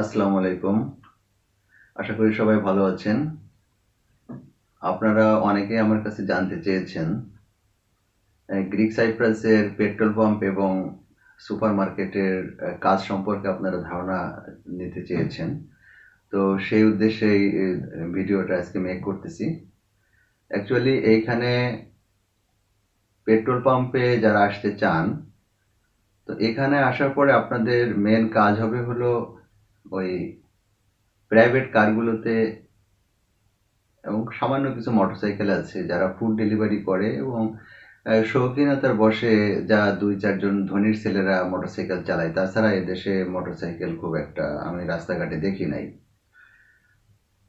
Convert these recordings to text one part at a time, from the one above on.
আসসালামু আলাইকুম। আশা করি সবাই ভালো আছেন। আপনারা অনেকে আমার কাছে জানতে চেয়েছেন গ্রিক সাইপ্রাসের পেট্রোল পাম্প এবং সুপার মার্কেটের কাজ সম্পর্কে আপনারা ধারণা নিতে চেয়েছেন। তো সেই উদ্দেশ্যে এই ভিডিওটা আজকে মেক করতেছি। অ্যাকচুয়ালি এইখানে পেট্রোল পাম্পে যারা আসতে চান, তো এখানে আসার পরে আপনাদের মেন কাজ হবে হলো ওই প্রাইভেট কারগুলোতে এবং সামান্য কিছু মোটরসাইকেল আছে যারা ফুড ডেলিভারি করে এবং শৌখিনতার বসে যা দুই চারজন ধনীর ছেলেরা মোটরসাইকেল চালায়, তাছাড়া এদেশে মোটরসাইকেল খুব একটা আমি রাস্তাঘাটে দেখি নাই।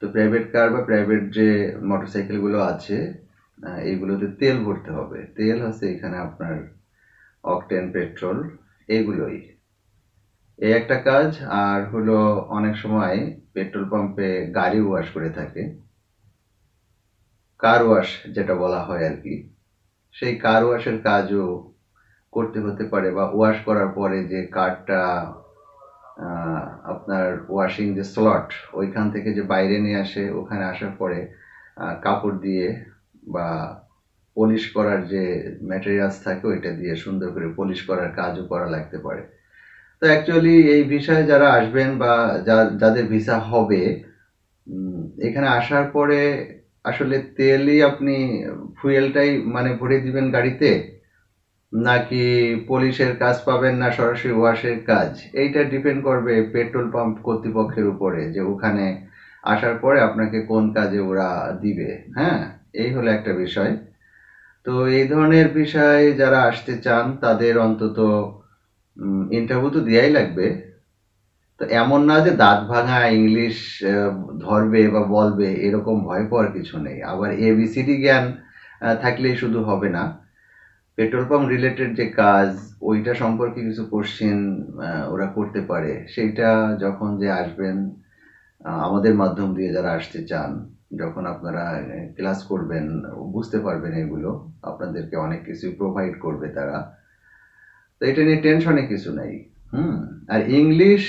তো প্রাইভেট কার বা প্রাইভেট যে মোটরসাইকেলগুলো আছে এইগুলোতে তেল ভরতে হবে। তেল হচ্ছে এখানে আপনার অকটেন পেট্রোল এইগুলোই এই একটা কাজ, আর হলো অনেক সময় পেট্রোল পাম্পে গাড়ি ওয়াশ করে থাকে। কার ওয়াশ যেটা বলা হয় আর কি। সেই কার ওয়াশের কাজও করতে হতে পারে বা ওয়াশ করার পরে যে কারটা আপনার ওয়াশিং যে স্লট ওইখান থেকে যে বাইরে নিয়ে আসে, ওখানে আসার পরে কাপড় দিয়ে বা পলিশ করার যে ম্যাটেরিয়ালস থাকে, ওইটা দিয়ে সুন্দর করে পলিশ করার কাজও করা লাগতে পারে। তো অ্যাকচুয়ালি এই ভিসায় যারা আসবেন বা যাদের ভিসা হবে এখানে আসার পরে আসলে তেলই আপনি ফুয়েলটাই মানে ভরে দিবেন গাড়িতে? নাকি পুলিশের কাজ পাবেন না, সরাসরি ওয়াশের কাজ? এইটা ডিপেন্ড করবে পেট্রোল পাম্প কর্তৃপক্ষের উপরে যে ওখানে আসার পরে আপনাকে কোন কাজে ওরা দিবে হ্যাঁ? এই হলো একটা বিষয়। তো এই ধরনের বিষয় যারা আসতে চান, তাদের অন্তত ইন্টারভিউ তো দেওয়াই লাগবে। তো এমন না যে দাঁত ভাঙা ইংলিশ ধরবে বা বলবে, এরকম ভয় পাওয়ার কিছু নেই। আবার এবিসিডি জ্ঞান থাকলেই শুধু হবে না। পেট্রোল পাম্প রিলেটেড যে কাজ, ওইটা সম্পর্কে কিছু কোশ্চেন ওরা করতে পারে। সেইটা যখন যে আসবেন আমাদের মাধ্যম দিয়ে যারা আসতে চান, যখন আপনারা ক্লাস করবেন, বুঝতে পারবেন এগুলো। আপনাদেরকে অনেক কিছু প্রোভাইড করবে তারা। তো এটা নিয়ে টেনশনে কিছু নাই। হুম। আর ইংলিশ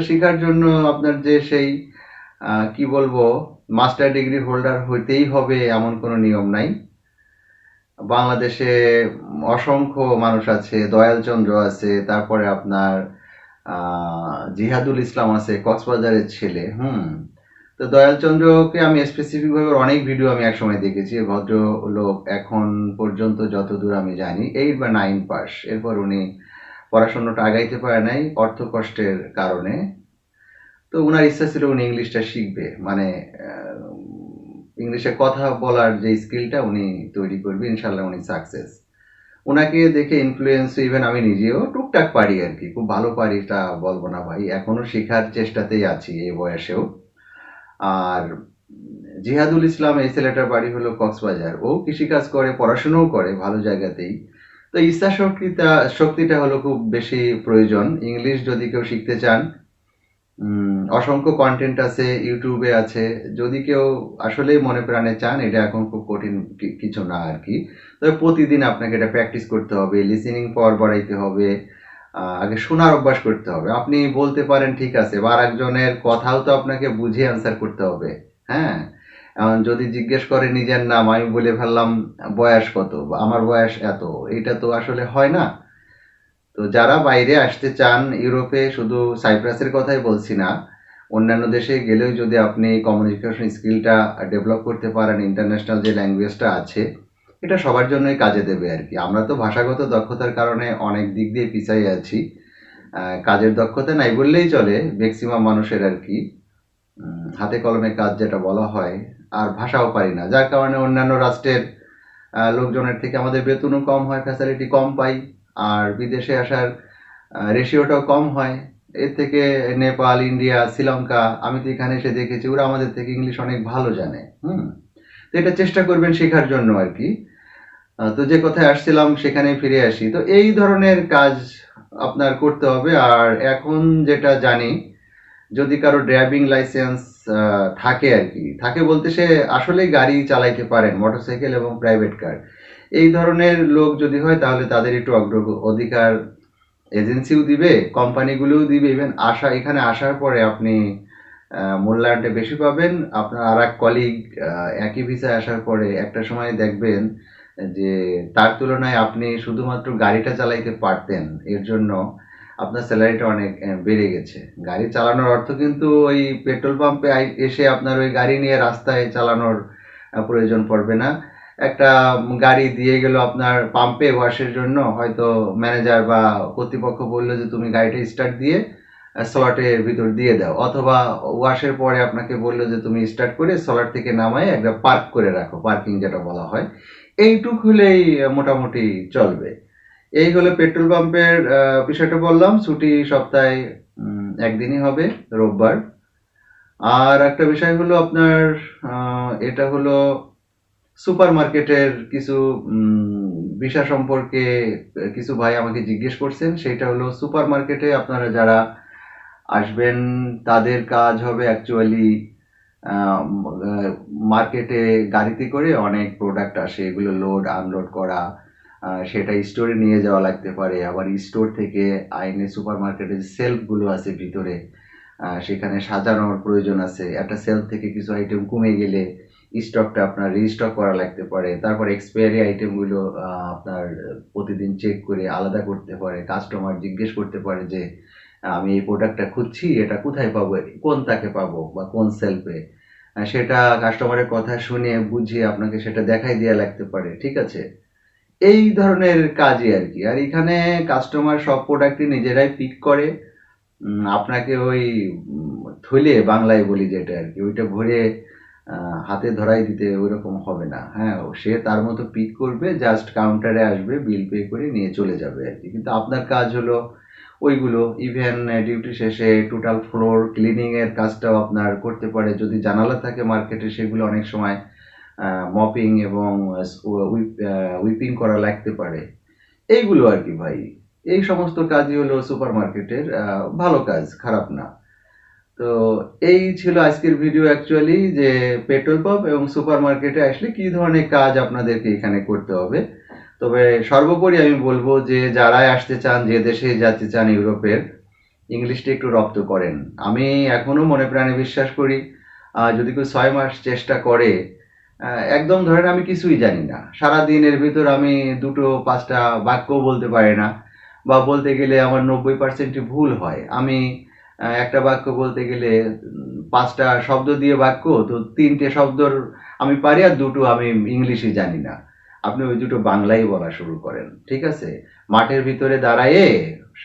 শেখার জন্য আপনার যে সেই কি বলব, মাস্টার ডিগ্রি হোল্ডার হইতেই হবে এমন কোনো নিয়ম নাই। বাংলাদেশে অসংখ্য মানুষ আছে, দয়ালচন্দ্র আছে, তারপরে আপনার জিহাদুল ইসলাম আছে, কক্সবাজারের ছেলে, হুম। তো দয়ালচন্দ্রকে আমি স্পেসিফিকভাবে অনেক ভিডিও আমি একসময় দেখেছি এই ভদ্রলোক এখন পর্যন্ত যতদূর আমি জানি এইট বা নাইন পাস। এরপর উনি পড়াশোনাটা আগাইতে পারে নাই অর্থ কষ্টের কারণে। তো ওনার ইচ্ছা ছিল উনি ইংলিশটা শিখবে মানে ইংলিশে কথা বলার যে স্কিলটা উনি তৈরি করবে ইনশাল্লাহ উনি সাকসেস ওনাকে দেখে ইনফ্লুয়েন্স ইভেন আমি নিজেও টুকটাক পারি আর কি, খুব ভালো পারি তা বলব না ভাই এখনও শেখার চেষ্টাতেই আছি এই বয়সেও। আর জিহাদুল ইসলাম এই ছেলেটার বাড়ি হলো কক্সবাজার। ও কৃষিকাজ করে, পড়াশোনাও করে ভালো জায়গাতেই। তো ইচ্ছা শক্তিটা শক্তিটা হলো খুব বেশি প্রয়োজন। ইংলিশ যদি কেউ শিখতে চান অসংখ্য কন্টেন্ট আছে, ইউটিউবে আছে। যদি কেউ আসলেই মনে প্রাণে চান, এটা এখন খুব কঠিন কিছু না আর কি। তবে প্রতিদিন আপনাকে এটা প্র্যাকটিস করতে হবে লিসেনিং পাওয়ার বাড়াইতে হবে। আগে শোনার অভ্যাস করতে হবে। আপনি বলতে পারেন, ঠিক আছে বা আরেকজনের কথাও তো আপনাকে বুঝে অ্যান্সার করতে হবে। হ্যাঁ? যদি জিজ্ঞেস করে, নিজের নাম? আমি বলে ফেললাম, বয়স কত? আমার বয়স এত। এটা তো আসলে হয় না। তো যারা বাইরে আসতে চান, ইউরোপে শুধু সাইপ্রাসের কথাই বলছি না, অন্যান্য দেশে গেলেও যদি আপনি কমিউনিকেশন স্কিলটা ডেভেলপ করতে পারেন ইন্টারন্যাশনাল যে ল্যাঙ্গুয়েজটা আছে এটা সবার জন্যই কাজে দেবে আর কি। আমরা তো ভাষাগত দক্ষতার কারণে অনেক দিক দিয়ে পিছাই আছি। কাজের দক্ষতা নাই বললেই চলে ম্যাক্সিমাম মানুষের আর কি। হাতে কলমে কাজ যেটা বলা হয়, আর ভাষাও পারি না। যার কারণে অন্যান্য রাষ্ট্রের লোকজনের থেকে আমাদের বেতনও কম হয় ফ্যাসিলিটি কম পাই, আর বিদেশে আসার রেশিওটাও কম হয়। এর থেকে নেপাল, ইন্ডিয়া, শ্রীলঙ্কা, আমি তো এখানে এসে দেখেছি, ওরা আমাদের থেকে ইংলিশ অনেক ভালো জানে। হুম, তো এটা চেষ্টা করবেন শেখার জন্য আর কি। তো যে কথায় আসছিলাম সেখানে ফিরে আসি। তো এই ধরনের কাজ আপনার করতে হবে। আর এখন যেটা জানি, যদি কারও ড্রাইভিং লাইসেন্স থাকে আর কি, থাকে বলতে সে আসলেই গাড়ি চালাইতে পারেন, মোটরসাইকেল এবং প্রাইভেট কার। এই ধরনের লোক যদি হয়, তাহলে তাদের একটু অধিকার এজেন্সিও দিবে, কোম্পানিগুলোও দিবে। ইভেন আসা, এখানে আসার পরে আপনি মূল্যায়নটা বেশি পাবেন। আপনার আর এক কলিগ একই ভিসায় আসার পরে একটা সময় দেখবেন যে তার তুলনায় আপনি শুধুমাত্র গাড়িটা চালাইতে পারতেন, এর জন্য আপনার স্যালারিটা অনেক বেড়ে গেছে। গাড়ি চালানোর অর্থ কিন্তু ওই পেট্রোল পাম্পে এসে আপনার ওই গাড়ি নিয়ে রাস্তায় চালানোর প্রয়োজন পড়বে না। একটা গাড়ি দিয়ে গেল আপনার পাম্পে ওয়াশের জন্য, হয়তো ম্যানেজার বা কর্তৃপক্ষ বলল যে তুমি গাড়িটা স্টার্ট দিয়ে স্লটের ভিতর দিয়ে দাও। অথবা ওয়াশের পরে আপনাকে বলল যে তুমি স্টার্ট করে স্লট থেকে নামায় একটা পার্ক করে রাখো, পার্কিং যেটা বলা হয়। এইটুক হলেই মোটামুটি চলবে। এই হলো পেট্রোল পাম্পের বিষয়টা বললাম, ছুটি সপ্তাহে একদিনই হবে, রোববার। আর একটা বিষয় হলো আপনার এটা হলো সুপার মার্কেটের কিছু বিষয় সম্পর্কে কিছু ভাই আমাকে জিজ্ঞেস করছেন সেটা হলো সুপার মার্কেটে আপনারা যারা আসবেন, তাদের কাজ হবে অ্যাকচুয়ালি মার্কেটে গাড়িতে করে অনেক প্রোডাক্ট আসে, এগুলো লোড আনলোড করা সেটা স্টোরে নিয়ে যাওয়া লাগতে পারে। আবার স্টোর থেকে আইনে সুপার মার্কেটের সেলফগুলো আছে ভিতরে সেখানে সাজানোর প্রয়োজন আছে। একটা সেলফ থেকে কিছু আইটেম কমে গেলে স্টকটা আপনার রিস্টক করা লাগতে পারে। তারপর এক্সপায়ারি আইটেমগুলো আপনার প্রতিদিন চেক করে আলাদা করতে পারে। কাস্টমার জিজ্ঞেস করতে পারে যে আমি এই প্রোডাক্টটা খুঁজছি, এটা কোথায় পাবো? কোন তাকে পাবো? বা কোন সেলফে সেটা কাস্টমারের কথা শুনে বুঝিয়ে আপনাকে সেটা দেখাই দেওয়া লাগতে পারে, ঠিক আছে? এই ধরনের কাজই আর কি। আর এখানে কাস্টমার সব প্রোডাক্টই নিজেরাই পিক করে। আপনাকে ওই থলে বাংলায় বলি যেটা আর কি, ওইটা ভরে হাতে ধরাই দিতে ওইরকম হবে না। হ্যাঁ সে তার মতো পিক করবে জাস্ট কাউন্টারে আসবে বিল পে করে নিয়ে চলে যাবে আর কি। কিন্তু আপনার কাজ হলো ওইগুলো ইভেন ডিউটি শেষে টোটাল ফ্লোর ক্লিনিং এর কাজটাও আপনার করতে পারে। যদি জানালা থাকে মার্কেটে সেগুলো অনেক সময় মপিং এবং উইপিং করা লাগতে পারে। এইগুলো আর কি ভাই। এই সমস্ত কাজই হলো সুপার মার্কেটের ভালো কাজ, খারাপ না। তো এই ছিল আজকের ভিডিও অ্যাকচুয়ালি যে পেট্রোল পাম্প এবং সুপার মার্কেটে আসলে কি ধরনের কাজ আপনাদেরকে এখানে করতে হবে। তবে সর্বোপরি আমি বলব যে যারাই আসতে চান, যে দেশে যেতে চান ইউরোপের, ইংলিশটা একটু রপ্ত করেন। আমি এখনও মনে প্রাণে বিশ্বাস করি যদি কেউ ছয় মাস চেষ্টা করে একদম ধরেন আমি কিছুই জানি না। সারা দিনের ভিতর আমি দুটো, পাঁচটা বাক্যও বলতে পারি না, বা বলতে গেলে আমার নব্বই পার্সেন্টই ভুল হয়। আমি একটা বাক্য বলতে গেলে পাঁচটা শব্দ দিয়ে বাক্য, তো তিনটে শব্দর আমি পারি আর দুটো আমি ইংলিশই জানি না। আপনি ওই দুটো বাংলাই বলা শুরু করেন, ঠিক আছে? মাঠের ভিতরে দাঁড়ায়ে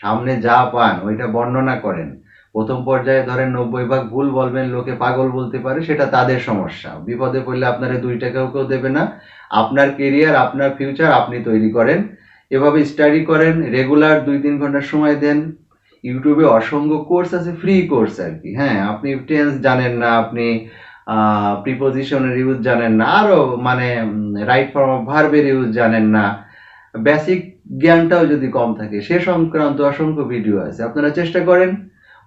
সামনে যা পান, ওইটা বর্ণনা করেন। প্রথম পর্যায়ে ধরেন নব্বই ভাগ ভুল বলবেন, লোকে পাগল বলতে পারে, সেটা তাদের সমস্যা। বিপদে পড়লে আপনারা দুই টাকাও কেউ দেবে না। আপনার কেরিয়ার আপনার ফিউচার আপনি তৈরি করেন। এভাবে স্টাডি করেন রেগুলার দুই তিন ঘণ্টা সময় দেন। ইউটিউবে অসংখ্য কোর্স আছে ফ্রি কোর্স আর কি। হ্যাঁ আপনি টেন্স জানেন না, আপনি প্রিপোজিশনের ইউজ জানেন না আরও মানে রাইট ফর্ম অফ ভার্বের ইউজ জানেন না। বেসিক জ্ঞানটাও যদি কম থাকে, সে সংক্রান্ত অসংখ্য ভিডিও আছে। আপনারা চেষ্টা করেন,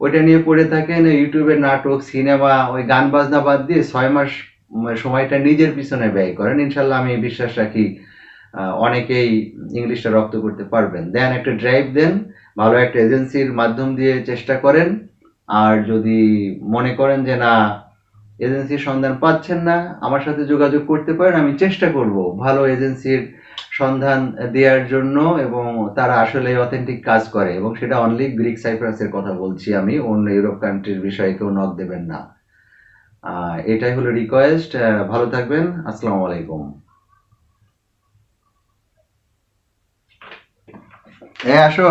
ওইটা নিয়ে পড়ে থাকেন ইউটিউবে নাটক সিনেমা ওই গান বাজনা বাদ দিয়ে ছয় মাস সময়টা নিজের পিছনে ব্যয় করেন। ইনশাল্লাহ আমি বিশ্বাস রাখি অনেকেই ইংলিশটা রপ্ত করতে পারবেন। দেন একটা ড্রাইভ দেন, ভালো একটা এজেন্সির মাধ্যম দিয়ে চেষ্টা করেন। আর যদি মনে করেন যে না এজেন্সির সন্ধান পাচ্ছেন না, আমার সাথে যোগাযোগ করতে পারেন, আমি চেষ্টা করব ভালো এজেন্সির সন্ধান দেওয়ার জন্য এবং তারা আসলে অথেন্টিক কাজ করে এবং সেটা অনলি গ্রিক সাইপ্রাসের কথা বলছি আমি, অন্য ইউরোপ কান্ট্রির বিষয়ে কেউ নক দেবেন না। এটাই হলো রিকোয়েস্ট ভালো থাকবেন, আসসালামু আলাইকুম। হ্যাঁ আসো।